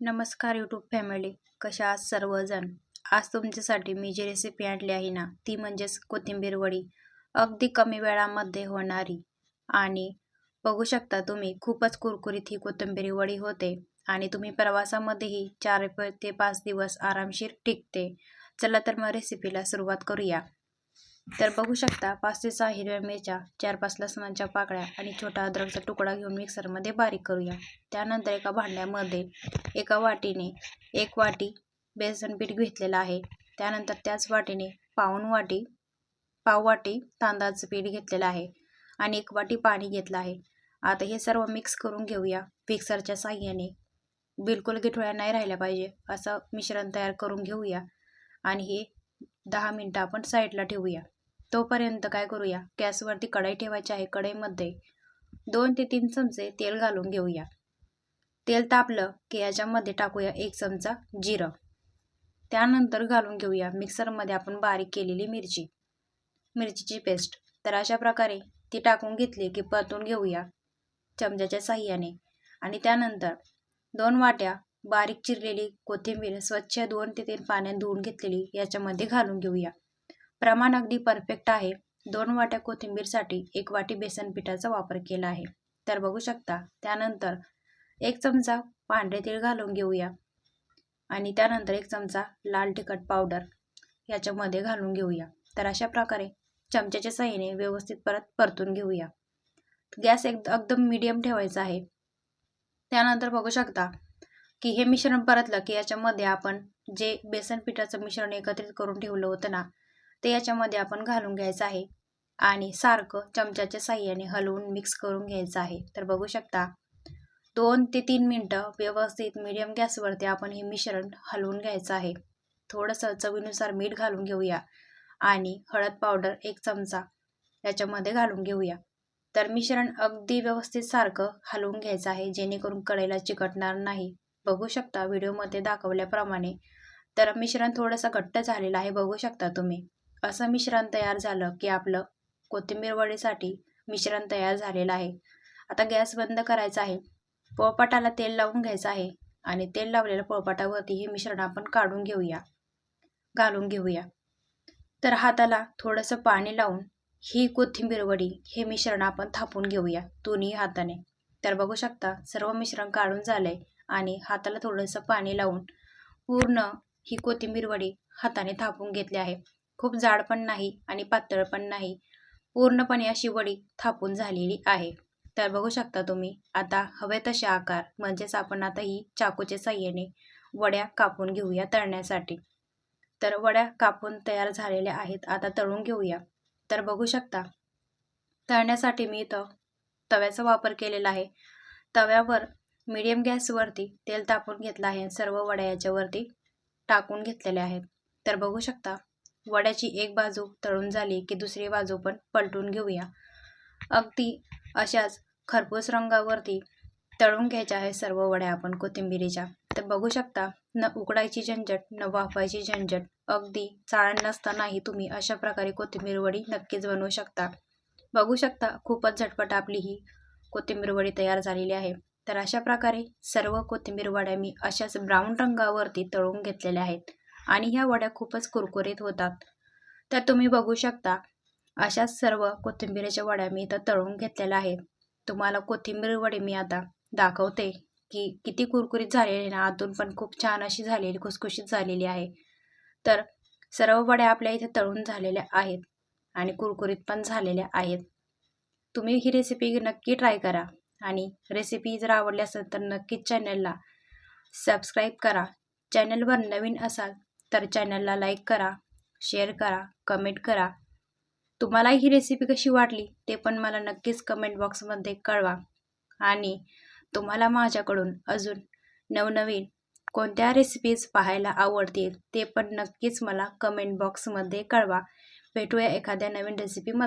नमस्कार YouTube family कशा आहात सर्वजण? आज तुमच्यासाठी मी जी रेसिपी आणली आहे ना ती म्हणजेच कोथिंबीर वडी. अगदी कमी वेळामध्ये होणारी. आणि बघू शकता तुम्ही खूपच कुरकुरीत ही कोथिंबीर वडी होते. आणि तुम्ही प्रवासामध्येही चार ते पाच दिवस आरामशीर टिकते. चला तर मग रेसिपीला सुरुवात करूया. तर बघू शकता पाच ते सहा हिरव्या मिरच्या चार पाच लसणाच्या पाकळ्या आणि छोटा अद्रकचा तुकडा घेऊन मिक्सरमध्ये बारीक करूया. त्यानंतर एका भांड्यामध्ये एका वाटीने एक वाटी बेसन पीठ घेतलेलं आहे. त्यानंतर त्याच वाटीने पाऊन वाटी पाव वाटी तांदळाचं पीठ घेतलेलं आहे आणि एक वाटी पाणी घेतलं आहे. आता हे सर्व मिक्स करून घेऊया. मिक्सरच्या साह्याने बिलकुल गिठोळ्या नाही राहिल्या पाहिजे असं मिश्रण तयार करून घेऊया. आणि हे दहा मिनटं आपण साईडला ठेवूया. तोपर्यंत काय करूया? गॅसवरती कढई ठेवायची आहे कढईमध्ये. दोन ते तीन चमचे तेल घालून घेऊया. तेल तापलं की याच्यामध्ये टाकूया एक चमचा जिरं. त्यानंतर घालून घेऊया मिक्सरमध्ये आपण बारीक केलेली मिरची. मिरचीची पेस्ट. तर अशा प्रकारे ती टाकून घेतली की परतून घेऊया चमच्याच्या साह्याने. आणि त्यानंतर दोन वाट्या बारीक चिरलेली कोथिंबीर स्वच्छ दोन ते तीन पाण्यात धुवून घेतलेली याच्यामध्ये घालून घेऊया. प्रमाण अगदी परफेक्ट आहे. दोन वाट्या कोथिंबीरसाठी एक वाटी बेसन पिठाचा वापर केला आहे. तर बघू शकता त्यानंतर एक चमचा पांढरे तीळ घालून घेऊया. आणि त्यानंतर एक चमचा लाल तिखट पावडर याच्यामध्ये घालून घेऊया. तर अशा प्रकारे चमच्याच्या सहाय्याने व्यवस्थित परत परतून घेऊया. गॅस एक एकदम मीडियम ठेवायचा आहे. त्यानंतर बघू शकता की हे मिश्रण परतलं की याच्यामध्ये आपण जे बेसन पिठाचं मिश्रण एकत्रित करून ठेवलं होतं ना ते याच्यामध्ये आपण घालून घ्यायचं आहे. आणि सारखं चमच्याच्या साह्याने हलवून मिक्स करून घ्यायचं आहे. तर बघू शकता दोन ते तीन मिनटं व्यवस्थित मीडियम गॅसवरती आपण हे मिश्रण हलवून घ्यायचं आहे. थोडंसं चवीनुसार मीठ घालून घेऊया. आणि हळद पावडर एक चमचा याच्यामध्ये घालून घेऊया. तर मिश्रण अगदी व्यवस्थित सारखं हलवून घ्यायचं आहे जेणेकरून कढईला चिकटणार नाही. बघू शकता व्हिडिओमध्ये दाखवल्याप्रमाणे. तर मिश्रण थोडंसं घट्ट झालेलं आहे बघू शकता तुम्ही. असं मिश्रण तयार झालं की आपलं कोथिंबीर वडीसाठी मिश्रण तयार झालेलं आहे. आता गॅस बंद करायचा आहे. पोळपाटाला तेल लावून घ्यायचं आहे आणि तेल लावलेल्या पोळपाटावरती हे मिश्रण आपण काढून घेऊया. घालून घेऊया. तर हाताला थोडंसं पाणी लावून ही कोथिंबीर वडी हे मिश्रण आपण थापून घेऊया दोन्ही हाताने. तर बघू शकता सर्व मिश्रण काढून झालंय आणि हाताला थोडंसं पाणी लावून पूर्ण ही कोथिंबीर वडी हाताने थापून घेतली आहे. खूप जाड पण नाही आणि पातळ पण नाही. पूर्णपणे अशी वडी थापून झालेली आहे. तर बघू शकता तुम्ही आता हवे तसे आकार म्हणजेच आपण आता ही चाकूच्या साह्याने वड्या कापून घेऊया तळण्यासाठी. तर वड्या कापून तयार झालेल्या आहेत आता तळून घेऊया. तर बघू शकता तळण्यासाठी मी इथं तव्याचा वापर केलेला आहे. तव्यावर मीडियम गॅसवरती तेल तापून घेतलं आहे. सर्व वड्या याच्यावरती टाकून घेतलेल्या आहेत. तर बघू शकता वड्याची एक बाजू तळून झाली की दुसरी बाजू पण पलटून घेऊया. अगदी अशाच खरपूस रंगावरती तळून घ्यायच्या आहे सर्व वड्या आपण कोथिंबिरीच्या. तर बघू शकता न उकडायची झंझट न वाफायची झंझट अगदी चाळण नसतानाही तुम्ही अशा प्रकारे कोथिंबीर वडी नक्कीच बनवू शकता. बघू शकता खूपच झटपट आपली ही कोथिंबीर वडी तयार झालेली आहे. तर अशा प्रकारे सर्व कोथिंबीर वड्या मी अशाच ब्राऊन रंगावरती तळून घेतलेल्या आहेत. आणि ह्या वड्या खूपच कुरकुरीत होतात. तर तुम्ही बघू शकता अशाच सर्व कोथिंबीरीच्या वड्या मी इथं तळून घेतलेल्या आहेत. तुम्हाला कोथिंबीर वडी मी आता दाखवते की किती कुरकुरीत झालेली ना आतून पण खूप छान अशी झालेली खुसखुशीत झालेली आहे. तर सर्व वड्या आपल्या इथे तळून झालेल्या आहेत आणि कुरकुरीत पण झालेल्या आहेत. तुम्ही ही रेसिपी नक्की ट्राय करा आणि रेसिपी जर आवडली असेल तर नक्कीच चॅनलला सबस्क्राईब करा. चॅनलवर नवीन असाल तर चॅनलला लाईक करा शेअर करा कमेंट करा. तुम्हाला ही रेसिपी कशी वाटली ते पण मला नक्कीच कमेंट बॉक्समध्ये कळवा. आणि तुम्हाला माझ्याकडून अजून नवनवीन कोणत्या रेसिपीज पाहायला आवडतील ते पण नक्कीच मला कमेंट बॉक्समध्ये कळवा. भेटूया एखाद्या नवीन रेसिपीमध्ये